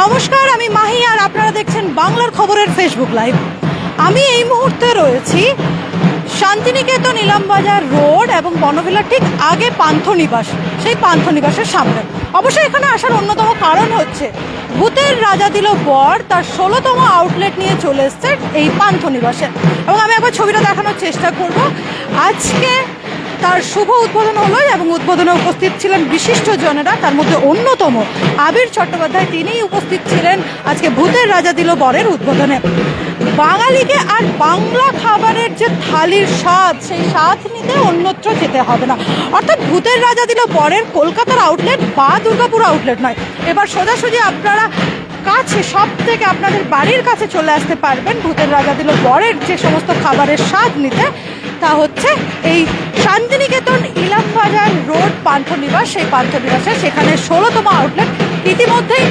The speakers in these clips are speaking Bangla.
নমস্কার, আমি মাহি আর আপনারা দেখছেন বাংলার খবরের ফেসবুক লাইভ আমি এই মুহূর্তে রয়েছি শান্তিনিকেতন ইলামবাজার রোড এবং বনভিলার ঠিক আগে পান্থনিবাস, সেই পান্থনিবাসের সামনে। অবশ্যই এখানে আসার অন্যতম কারণ হচ্ছে, ভূতের রাজা দিল বর, তার ষোলোতম আউটলেট নিয়ে চলে এসছে এই পান্থনিবাসে। এবং আমি একবার ছবিটা দেখানোর চেষ্টা করব। আজকে তার শুভ উদ্বোধন হলো এবং উদ্বোধনে উপস্থিত ছিলেন বিশিষ্ট জনেরা। তার মধ্যে অন্যতম আবির চট্টোপাধ্যায়, তিনিই উপস্থিত ছিলেন আজকে ভূতের রাজা দিল বরের উদ্বোধনে। বাঙালিকে আর বাংলা খাবারের যে থালির স্বাদ, সেই স্বাদ নিতে অন্যত্র যেতে হবে না। অর্থাৎ ভূতের রাজা দিল বরের কলকাতার আউটলেট বা দুর্গাপুর আউটলেট নয়। এবার সোজাসুজি আপনারা কাছে, সব থেকে আপনাদের বাড়ির কাছে চলে আসতে পারবেন ভূতের রাজা দিল বরের যে সমস্ত খাবারের স্বাদ নিতে। তা হচ্ছে এই শান্তিনিকেতন ইলামবাজার রোড পান্থনিবাস, সেই পান্থনিবাসে সেখানে ষোলোতম আউটলেট ইতিমধ্যেই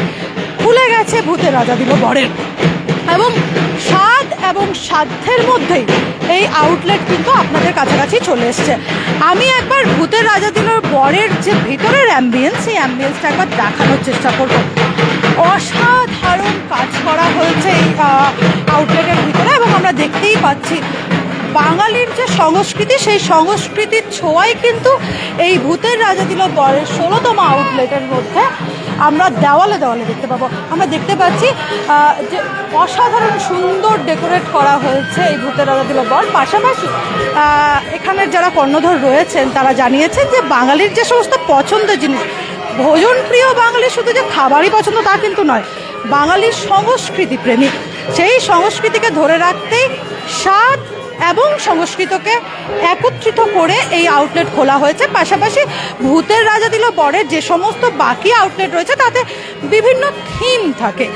খুলে গেছে ভূতের রাজা দিল বরের এবং স্বাদ এবং সাধ্যের মধ্যেই এই আউটলেট কিন্তু আপনাদের কাছাকাছি চলে এসছে। আমি একবার ভূতের রাজা দিলর বরের যে ভিতরের অ্যাম্বিয়েন্স সেই অ্যাম্বিয়েন্সটা একবার দেখানোর চেষ্টা করব। অসাধারণ কাজ করা হয়েছে এই আউটলেটের ভিতরে এবং আমরা দেখতেই পাচ্ছি বাঙালির যে সংস্কৃতি, সেই সংস্কৃতির ছোঁয়াই কিন্তু এই ভূতের রাজা দিল বরের ষোলোতম আউটলেটের মধ্যে। আমরা দেওয়ালে দেওয়ালে দেখতে পাবো। আমরা দেখতে পাচ্ছি যে অসাধারণ সুন্দর ডেকোরেট করা হয়েছে এই ভূতের রাজা দিল বর। পাশাপাশি এখানের যারা কর্ণধর রয়েছেন, তারা জানিয়েছেন যে বাঙালির যে সমস্ত পছন্দের জিনিস, ভোজন প্রিয় বাঙালি শুধু যে খাবারই পছন্দ তা কিন্তু নয়, বাঙালির সংস্কৃতি প্রেমী। সেই সংস্কৃতিকে ধরে রাখতেই স্বাদ এবং সংস্কৃতকে একত্রিত করে এই আউটলেট খোলা হয়েছে। পাশাপাশি ভূতের রাজা দিল বরের যে সমস্ত বাকি আউটলেট রয়েছে, তাতে বিভিন্ন থিম থাকে।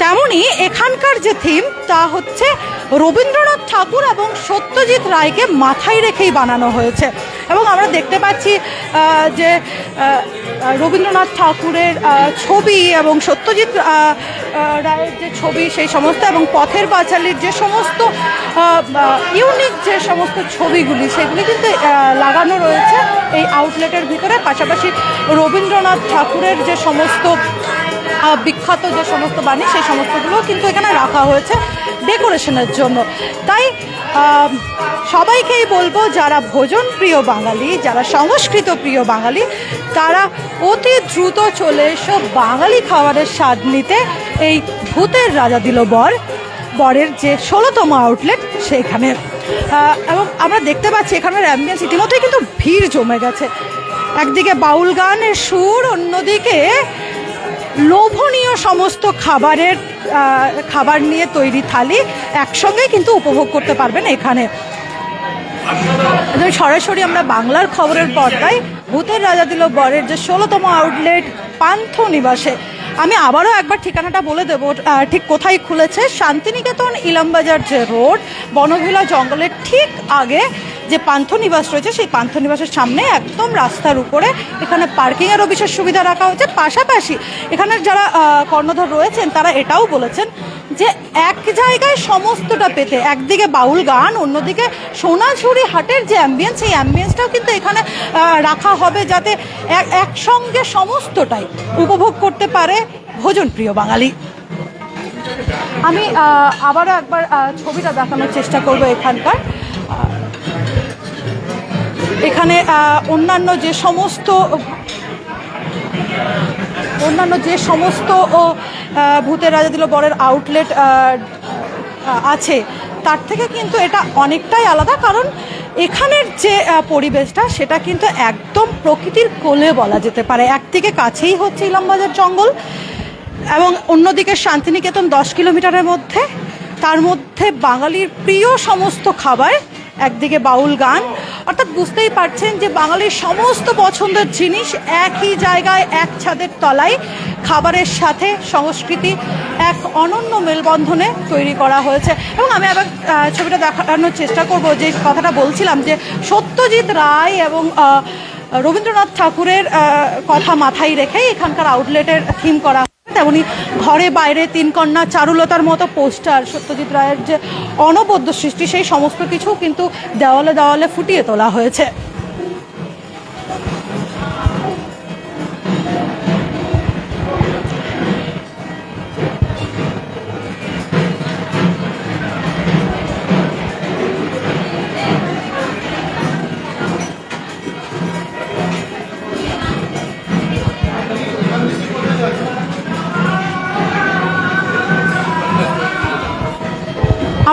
তেমনি এখানকার যে থিম তা হচ্ছে রবীন্দ্রনাথ ঠাকুর এবং সত্যজিৎ রায়কে মাথায় রেখেই বানানো হয়েছে। এবং আমরা দেখতে পাচ্ছি যে রবীন্দ্রনাথ ঠাকুরের ছবি এবং সত্যজিৎ রায়ের যে ছবি, সেই সমস্ত এবং পথের পাঁচালীর যে সমস্ত ইউনিক যে সমস্ত ছবিগুলি, সেগুলি কিন্তু লাগানো রয়েছে এই আউটলেটের ভিতরে। পাশাপাশি রবীন্দ্রনাথ ঠাকুরের যে সমস্ত বিখ্যাত যে সমস্ত বাণী, সেই সমস্তগুলো কিন্তু এখানে রাখা হয়েছে ডেকোরেশনের জন্য। তাই সবাইকেই বলব, যারা ভোজন প্রিয় বাঙালি, যারা সংস্কৃত প্রিয় বাঙালি, তারা অতি দ্রুত চলে এসো বাঙালি খাবারের স্বাদ নিতে। এই ভূতের রাজা দিল বর। বরের যে ষোলোতম আউটলেট সেইখানে এবং আমরা দেখতে পাচ্ছি এখানের অ্যাম্বিয়েন্স ইতিমধ্যেই কিন্তু ভিড় জমে গেছে। একদিকে বাউল গানের সুর, অন্যদিকে লোভনীয় সমস্ত খাবারের খাবার নিয়ে তৈরি থালি একসঙ্গে কিন্তু উপভোগ করতে পারবেন এখানে। সরাসরি আমরা বাংলার খবরের পর্দায় ভূতের রাজা দিল বরের যে ষোলোতম আউটলেট পান্থ নিবাসে আমি আবারও একবার ঠিকানাটা বলে দেবো। ঠিক কোথায় খুলেছে? শান্তিনিকেতন ইলামবাজার যে রোড, বনভিলা জঙ্গলের ঠিক আগে যে পান্থনিবাস রয়েছে, সেই পান্থনিবাসের সামনে একদম রাস্তার উপরে এখানে পার্কিংয়েরও বিশেষ সুবিধা রাখা হয়েছে। পাশাপাশি এখানের যারা কর্ণধর রয়েছেন, তারা এটাও বলেছেন যে এক জায়গায় সমস্তটা পেতে, একদিকে বাউল গান, অন্যদিকে সোনাঝুরি হাটের যে অ্যাম্বিয়েন্স সেই অ্যাম্বিয়েন্সটাও কিন্তু এখানে রাখা হবে যাতে এক- একসঙ্গে সমস্তটাই উপভোগ করতে পারে ভোজন প্রিয় বাঙালি। আমি আবারও একবার ছবিটা দেখানোর চেষ্টা করব এখানকার। এখানে অন্যান্য যে সমস্ত, অন্যান্য যে সমস্ত, ও ভূতের রাজা দিল বরের আউটলেট আছে, তার থেকে কিন্তু এটা অনেকটাই আলাদা। কারণ এখানের যে পরিবেশটা, সেটা কিন্তু একদম প্রকৃতির কোলে বলা যেতে পারে। একদিকে কাছেই হচ্ছে ইলামবাজার জঙ্গল এবং অন্যদিকে শান্তিনিকেতন দশ কিলোমিটারের মধ্যে। তার মধ্যে বাঙালির প্রিয় সমস্ত খাবার একদিকে বাউল গান, অর্থাৎ বুঝতেই পারছেন যে বাঙালির সমস্ত পছন্দের জিনিস একই জায়গায়, এক ছাদের তলায়, খাবারের সাথে সংস্কৃতি, এক অনন্য মেলবন্ধনে তৈরি করা হয়েছে। এবং আমি আবার ছবিটা দেখানোর চেষ্টা করব, যে কথাটা বলছিলাম যে সত্যজিৎ রায় এবং রবীন্দ্রনাথ ঠাকুরের কথা মাথায় রেখেই এখানকার আউটলেটের থিম করা তেমনি ঘরে বাইরে তিন কন্যা, চারুলতার মতো পোস্টার, সত্যজিৎ রায়ের যে অনবদ্য সৃষ্টি, সেই সমস্ত কিছু কিন্তু দেওয়ালে দেওয়ালে ফুটিয়ে তোলা হয়েছে।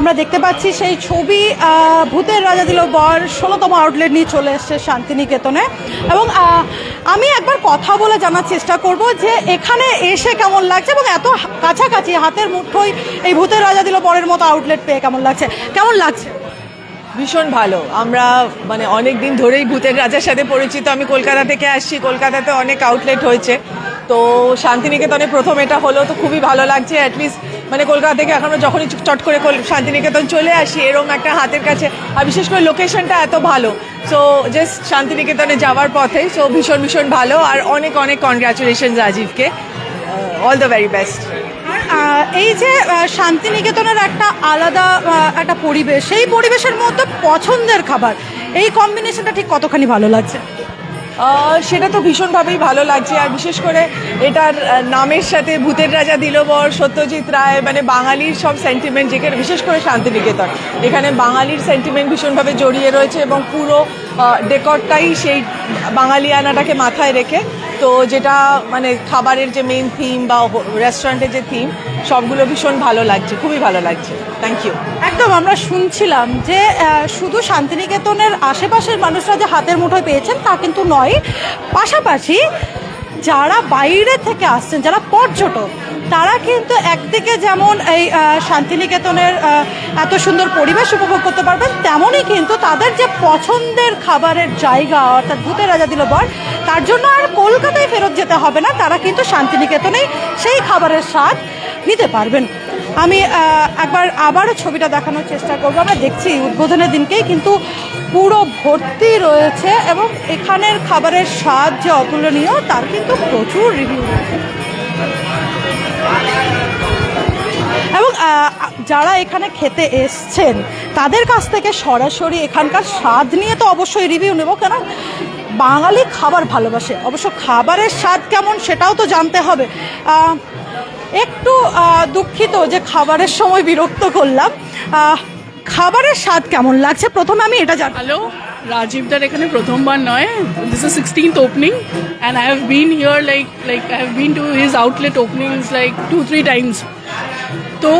আমরা দেখতে পাচ্ছি সেই ছবি ভূতের রাজা দিল বর, ষোলোতম আউটলেট নিয়ে চলে এসছে শান্তিনিকেতনে। এবং আমি একবার কথা বলে জানার চেষ্টা করব যে এখানে এসে কেমন লাগছে এবং এত কাছাকাছি হাতের মুঠোই এই ভূতের রাজা দিল বরের মতো আউটলেট পেয়ে কেমন লাগছে? কেমন লাগছে? ভীষণ ভালো। আমরা মানে অনেক দিন ধরেই ভূতের রাজার সাথে পরিচিত। আমি কলকাতা থেকে আসছি। কলকাতাতে অনেক আউটলেট হয়েছে। তো শান্তিনিকেতনে প্রথম এটা হলো, তো খুবই ভালো লাগছে অ্যাটলিস্ট মানে কলকাতা থেকে এখনও যখনই চট করে শান্তিনিকেতন চলে আসি এরকম একটা হাতের কাছে, আর বিশেষ করে লোকেশনটা এত ভালো। সো জাস্ট শান্তিনিকেতনে যাওয়ার পথে সো ভীষণ ভীষণ ভালো, আর অনেক অনেক কনগ্রাচুলেশন রাজীবকে অল দ্য ভেরি বেস্ট এই যে শান্তিনিকেতনের একটা আলাদা একটা পরিবেশ, সেই পরিবেশের মধ্যে পছন্দের খাবার, এই কম্বিনেশনটা ঠিক কতখানি ভালো লাগছে? সেটা তো ভীষণভাবেই ভালো লাগছে। আর বিশেষ করে এটার নামের সাথে ভূতের রাজা দিলবর, সত্যজিৎ রায় মানে বাঙালির সব সেন্টিমেন্ট যেখানে, বিশেষ করে শান্তিনিকেতন, এখানে বাঙালির সেন্টিমেন্ট ভীষণভাবে জড়িয়ে রয়েছে এবং পুরো ডেকরটাই সেই বাঙালিয়ানাটাকে মাথায় রেখে তো যেটা মানে খাবারের যে মেইন থিম বা রেস্টুরেন্টের যে থিম সবগুলো ভীষণ ভালো লাগছে, খুবই ভালো লাগছে। থ্যাংক ইউ একদম, আমরা শুনছিলাম যে শুধু শান্তিনিকেতনের আশেপাশের মানুষরা যে হাতের মুঠোয় পেয়েছেন তা কিন্তু নয়, পাশাপাশি যারা বাইরে থেকে আসছেন, যারা পর্যটক, তারা কিন্তু একদিকে যেমন এই শান্তিনিকেতনের এত সুন্দর পরিবেশ উপভোগ করতে পারবেন, তেমনই কিন্তু তাদের যে পছন্দের খাবারের জায়গা, অর্থাৎ ভূতের রাজা দিল বর তার জন্য আর কলকাতায় ফেরত যেতে হবে না। তারা কিন্তু শান্তিনিকেতনেই সেই খাবারের স্বাদ নিতে পারবেন। আমি একবার আবারও ছবিটা দেখানোর চেষ্টা করব। আমরা দেখছি উদ্বোধনের দিনকেই, কিন্তু পুরো ভর্তি রয়েছে এবং এখানের খাবারের স্বাদ যে অতুলনীয়, তার কিন্তু প্রচুর রিভিউ রয়েছে। এবং যারা এখানে খেতে এসছেন, তাদের কাছ থেকে সরাসরি এখানকার স্বাদ নিয়ে তো অবশ্যই রিভিউ নেব, কেন? বাঙালি খাবার ভালোবাসে। অবশ্য খাবারের স্বাদ কেমন সেটাও তো জানতে হবে। একটু দুঃখিত যে খাবারের সময় বিরক্ত করলাম। খাবারের স্বাদ কেমন লাগছে? প্রথমে আমি এটা জান হ্যালো, রাজীবদার এখানে প্রথমবার নয়। This is sixteenth opening and I have been here like like I have been to his outlet openings like two three times তো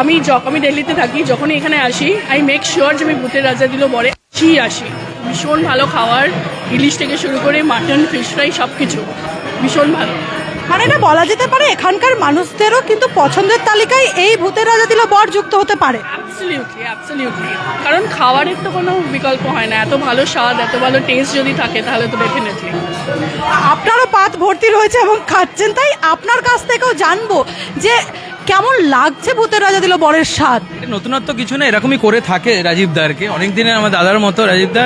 আমি যখন আমি দিল্লিতে থাকি, যখনই এখানে আসি আই মেক শিওর যে আমি ভূতের রাজা দিল বরে আসি আসি। ভীষণ ভালো খাবার ইলিশ থেকে শুরু করে মাটন ফিশ ফ্রাই সব কিছু ভীষণ ভালো। মানে এটা বলা যেতে পারে এখানকার মানুষদেরও কিন্তু পছন্দের তালিকায় এই ভূতের রাজা দিল বর যুক্ত হতে পারে। অ্যাবসলিউটলি অ্যাবসলিউটলি কারণ খাবারের তো কোনো বিকল্প হয় না। এত ভালো স্বাদ এত ভালো টেস্ট যদি থাকে তাহলে তো ডেফিনেটলি আপনারও পাত ভর্তি রয়েছে এবং খাচ্ছেন তাই আপনার কাছ থেকেও জানব যে কেমন লাগছে ভূতের রাজা দিল বরের স্বাদ। নতুনত্ব কিছু না এরকমই করে থাকে রাজীব দারকে। অনেক দিনের আমার দাদার মতো রাজীব দা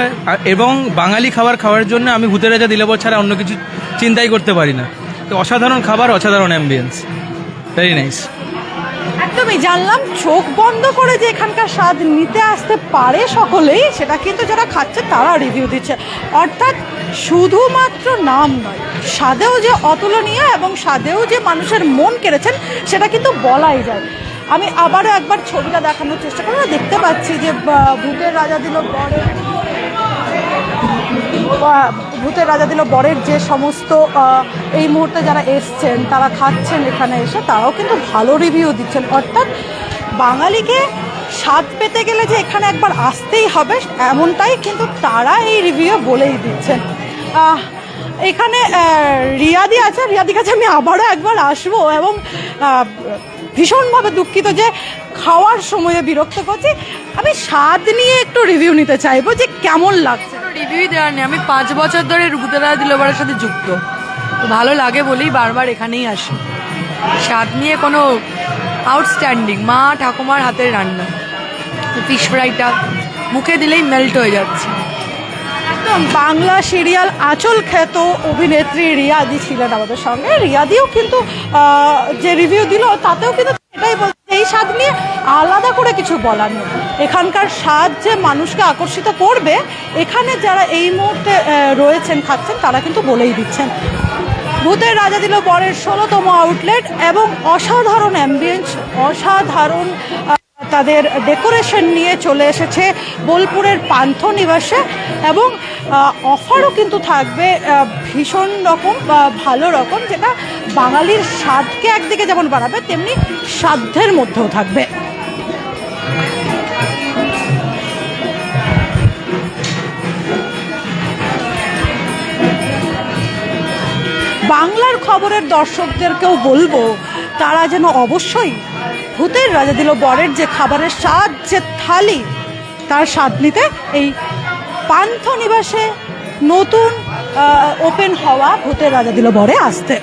এবং বাঙালি খাবার খাওয়ার জন্য আমি ভূতের রাজা দিলেবর ছাড়া অন্য কিছু চিন্তাই করতে পারি না। অসাধারণ খাবার, অসাধারণ অ্যাম্বিয়েন্স ভেরি নাইস একদমই, জানলাম চোখ বন্ধ করে যে এখানকার স্বাদ নিতে আসতে পারে সকলেই, সেটা কিন্তু যারা খাচ্ছে তারা রিভিউ দিচ্ছে। অর্থাৎ শুধুমাত্র নাম নয়, স্বাদেও যে অতুলনীয় এবং স্বাদেও যে মানুষের মন কেড়েছেন, সেটা কিন্তু বলাই যায়। আমি আবারও একবার ছবিটা দেখানোর চেষ্টা করব। দেখতে পাচ্ছি যে ভূতের রাজা দিল বরের বা ভূতের রাজা দিল বরের যে সমস্ত এই মুহূর্তে যারা এসছেন, তারা খাচ্ছেন এখানে এসে, তারাও কিন্তু ভালো রিভিউ দিচ্ছেন। অর্থাৎ বাঙালিকে স্বাদ পেতে গেলে যে এখানে একবার আসতেই হবে, এমনটাই কিন্তু তারা এই রিভিউ বলেই দিচ্ছেন। এখানে রিয়াদি আছে, রিয়াদির কাছে আমি আবারও একবার আসব এবং ভীষণভাবে দুঃখিত যে খাওয়ার সময়ে বিরক্ত করছি। আমি স্বাদ নিয়ে একটু রিভিউ নিতে চাইব যে কেমন লাগছে। রিভিউ দেওয়ার নেই। আমি পাঁচ বছর ধরে ভূতেরা দিলবারের সাথে যুক্ত। তো ভালো লাগে বলেই বারবার এখানেই আসি। স্বাদ নিয়ে কোনো আউটস্ট্যান্ডিং মা ঠাকুমার হাতের রান্না। ফিশ ফ্রাইটা মুখে দিলেই মেল্ট হয়ে যাচ্ছে। একদম, বাংলা সিরিয়াল আচল খ্যাত অভিনেত্রী রিয়াদি ছিলেন আমাদের সঙ্গে। রিয়াদিও কিন্তু যে রিভিউ দিল, তাতেও কিন্তু এটাই এই স্বাদ নিয়ে আলাদা করে কিছু বলার নেই। এখানকার স্বাদ যে মানুষকে আকর্ষিত করবে, এখানে যারা এই মুহূর্তে রয়েছেন, খাচ্ছেন, তারা কিন্তু বলেই দিচ্ছেন। ভূতের রাজা দিল বরের ষোলোতম আউটলেট এবং অসাধারণ অ্যাম্বিয়েন্স অসাধারণ তাদের ডেকোরেশন নিয়ে চলে এসেছে বোলপুরের পান্থ নিবাসে এবং অফারও কিন্তু থাকবে ভীষণ রকম ভালো রকম, যেটা বাঙালির স্বাদকে একদিকে যেমন বাড়াবে, তেমনি সাধ্যের মধ্যেও থাকবে। বাংলার খবরের দর্শকদেরকেও বলব, তারা যেন অবশ্যই ভূতের রাজা দিল বরের যে খাবারের স্বাদ, যে থালি, তার স্বাদ নিতে এই পান্থ নিবাসে নতুন ওপেন হওয়া ভূতের রাজা দিল বরে আসতে।